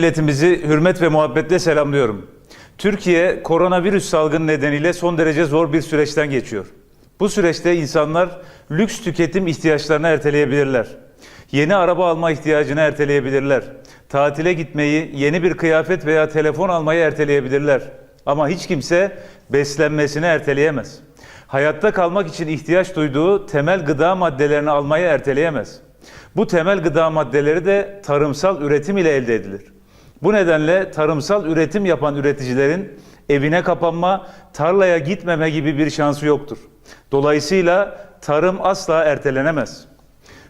Milletimizi hürmet ve muhabbetle selamlıyorum. Türkiye koronavirüs salgını nedeniyle son derece zor bir süreçten geçiyor. Bu süreçte insanlar lüks tüketim ihtiyaçlarını erteleyebilirler. Yeni araba alma ihtiyacını erteleyebilirler. Tatile gitmeyi, yeni bir kıyafet veya telefon almayı erteleyebilirler. Ama hiç kimse beslenmesini erteleyemez. Hayatta kalmak için ihtiyaç duyduğu temel gıda maddelerini almayı erteleyemez. Bu temel gıda maddeleri de tarımsal üretim ile elde edilir. Bu nedenle tarımsal üretim yapan üreticilerin evine kapanma, tarlaya gitmeme gibi bir şansı yoktur. Dolayısıyla tarım asla ertelenemez.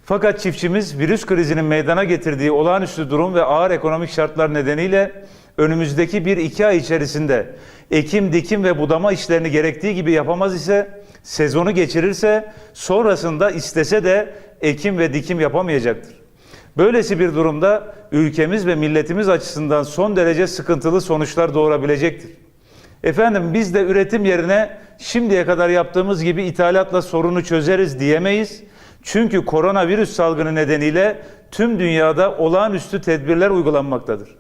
Fakat çiftçimiz virüs krizinin meydana getirdiği olağanüstü durum ve ağır ekonomik şartlar nedeniyle önümüzdeki bir iki ay içerisinde ekim, dikim ve budama işlerini gerektiği gibi yapamaz ise, sezonu geçirirse sonrasında istese de ekim ve dikim yapamayacaktır. Böylesi bir durumda ülkemiz ve milletimiz açısından son derece sıkıntılı sonuçlar doğurabilecektir. Efendim biz de üretim yerine şimdiye kadar yaptığımız gibi ithalatla sorunu çözeriz diyemeyiz. Çünkü koronavirüs salgını nedeniyle tüm dünyada olağanüstü tedbirler uygulanmaktadır.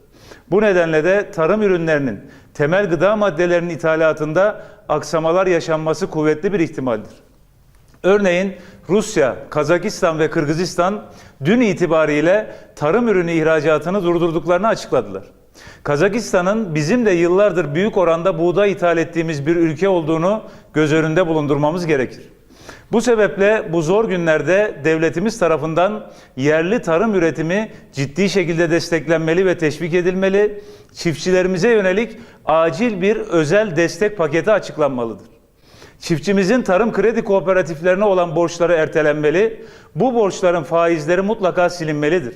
Bu nedenle de tarım ürünlerinin temel gıda maddelerinin ithalatında aksamalar yaşanması kuvvetli bir ihtimaldir. Örneğin Rusya, Kazakistan ve Kırgızistan dün itibariyle tarım ürünü ihracatını durdurduklarını açıkladılar. Kazakistan'ın bizim de yıllardır büyük oranda buğday ithal ettiğimiz bir ülke olduğunu göz önünde bulundurmamız gerekir. Bu sebeple bu zor günlerde devletimiz tarafından yerli tarım üretimi ciddi şekilde desteklenmeli ve teşvik edilmeli. Çiftçilerimize yönelik acil bir özel destek paketi açıklanmalıdır. Çiftçimizin tarım kredi kooperatiflerine olan borçları ertelenmeli. Bu borçların faizleri mutlaka silinmelidir.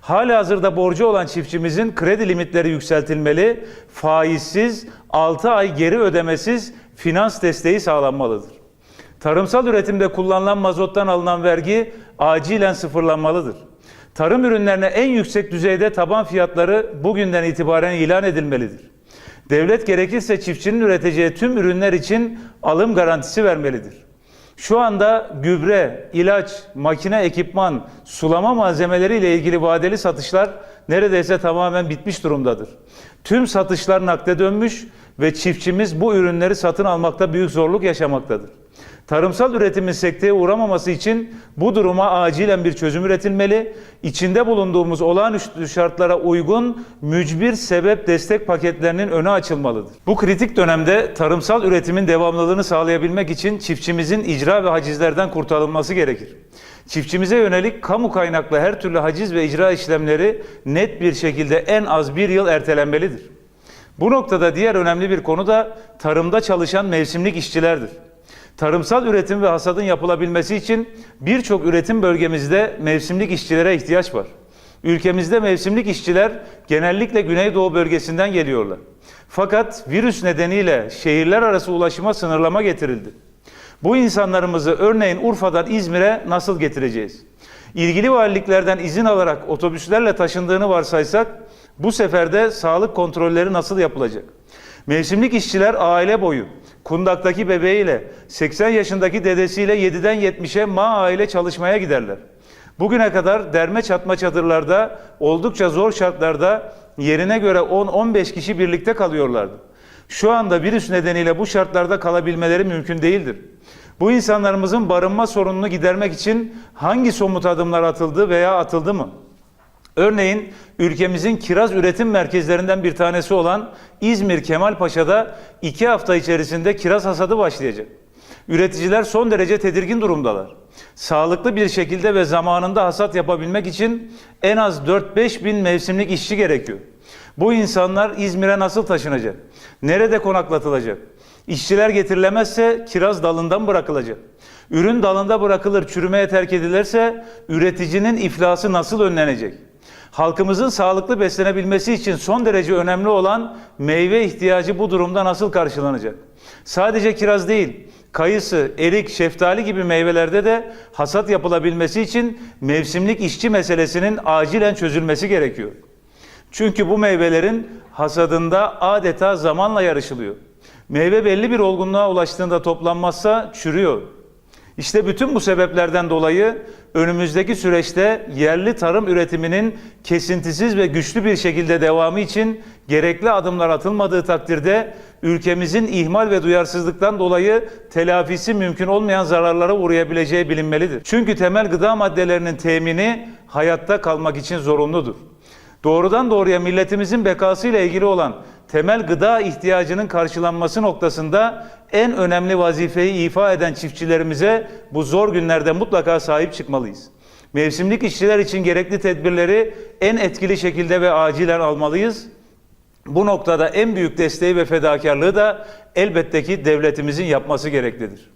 Hali hazırda borcu olan çiftçimizin kredi limitleri yükseltilmeli, faizsiz, 6 ay geri ödemesiz finans desteği sağlanmalıdır. Tarımsal üretimde kullanılan mazottan alınan vergi acilen sıfırlanmalıdır. Tarım ürünlerine en yüksek düzeyde taban fiyatları bugünden itibaren ilan edilmelidir. Devlet gerekirse çiftçinin üreteceği tüm ürünler için alım garantisi vermelidir. Şu anda gübre, ilaç, makine ekipman, sulama malzemeleri ile ilgili vadeli satışlar neredeyse tamamen bitmiş durumdadır. Tüm satışlar nakde dönmüş ve çiftçimiz bu ürünleri satın almakta büyük zorluk yaşamaktadır. Tarımsal üretimin sekteye uğramaması için bu duruma acilen bir çözüm üretilmeli. İçinde bulunduğumuz olağanüstü şartlara uygun mücbir sebep destek paketlerinin önü açılmalıdır. Bu kritik dönemde tarımsal üretimin devamlılığını sağlayabilmek için çiftçimizin icra ve hacizlerden kurtarılması gerekir. Çiftçimize yönelik kamu kaynaklı her türlü haciz ve icra işlemleri net bir şekilde en az bir yıl ertelenmelidir. Bu noktada diğer önemli bir konu da tarımda çalışan mevsimlik işçilerdir. Tarımsal üretim ve hasadın yapılabilmesi için birçok üretim bölgemizde mevsimlik işçilere ihtiyaç var. Ülkemizde mevsimlik işçiler genellikle Güneydoğu bölgesinden geliyorlar. Fakat virüs nedeniyle şehirler arası ulaşıma sınırlama getirildi. Bu insanlarımızı örneğin Urfa'dan İzmir'e nasıl getireceğiz? İlgili valiliklerden izin alarak otobüslerle taşındığını varsaysak bu seferde sağlık kontrolleri nasıl yapılacak? Mevsimlik işçiler aile boyu kundaktaki bebeğiyle 80 yaşındaki dedesiyle 7'den 70'e ma aile çalışmaya giderler. Bugüne kadar derme çatma çadırlarda oldukça zor şartlarda yerine göre 10-15 kişi birlikte kalıyorlardı. Şu anda virüs nedeniyle bu şartlarda kalabilmeleri mümkün değildir. Bu insanlarımızın barınma sorununu gidermek için hangi somut adımlar atıldı veya atıldı mı? Örneğin ülkemizin kiraz üretim merkezlerinden bir tanesi olan İzmir Kemalpaşa'da iki hafta içerisinde kiraz hasadı başlayacak. Üreticiler son derece tedirgin durumdalar. Sağlıklı bir şekilde ve zamanında hasat yapabilmek için en az 4-5 bin mevsimlik işçi gerekiyor. Bu insanlar İzmir'e nasıl taşınacak? Nerede konaklatılacak? İşçiler getirilemezse kiraz dalından bırakılacak. Ürün dalında bırakılır, çürümeye terk edilirse üreticinin iflası nasıl önlenecek? Halkımızın sağlıklı beslenebilmesi için son derece önemli olan meyve ihtiyacı bu durumda nasıl karşılanacak? Sadece kiraz değil, kayısı, erik, şeftali gibi meyvelerde de hasat yapılabilmesi için mevsimlik işçi meselesinin acilen çözülmesi gerekiyor. Çünkü bu meyvelerin hasadında adeta zamanla yarışılıyor. Meyve belli bir olgunluğa ulaştığında toplanmazsa çürüyor. İşte bütün bu sebeplerden dolayı önümüzdeki süreçte yerli tarım üretiminin kesintisiz ve güçlü bir şekilde devamı için gerekli adımlar atılmadığı takdirde ülkemizin ihmal ve duyarsızlıktan dolayı telafisi mümkün olmayan zararlara uğrayabileceği bilinmelidir. Çünkü temel gıda maddelerinin temini hayatta kalmak için zorunludur. Doğrudan doğruya milletimizin bekasıyla ilgili olan temel gıda ihtiyacının karşılanması noktasında en önemli vazifeyi ifa eden çiftçilerimize bu zor günlerde mutlaka sahip çıkmalıyız. Mevsimlik işçiler için gerekli tedbirleri en etkili şekilde ve acilen almalıyız. Bu noktada en büyük desteği ve fedakarlığı da elbette ki devletimizin yapması gereklidir.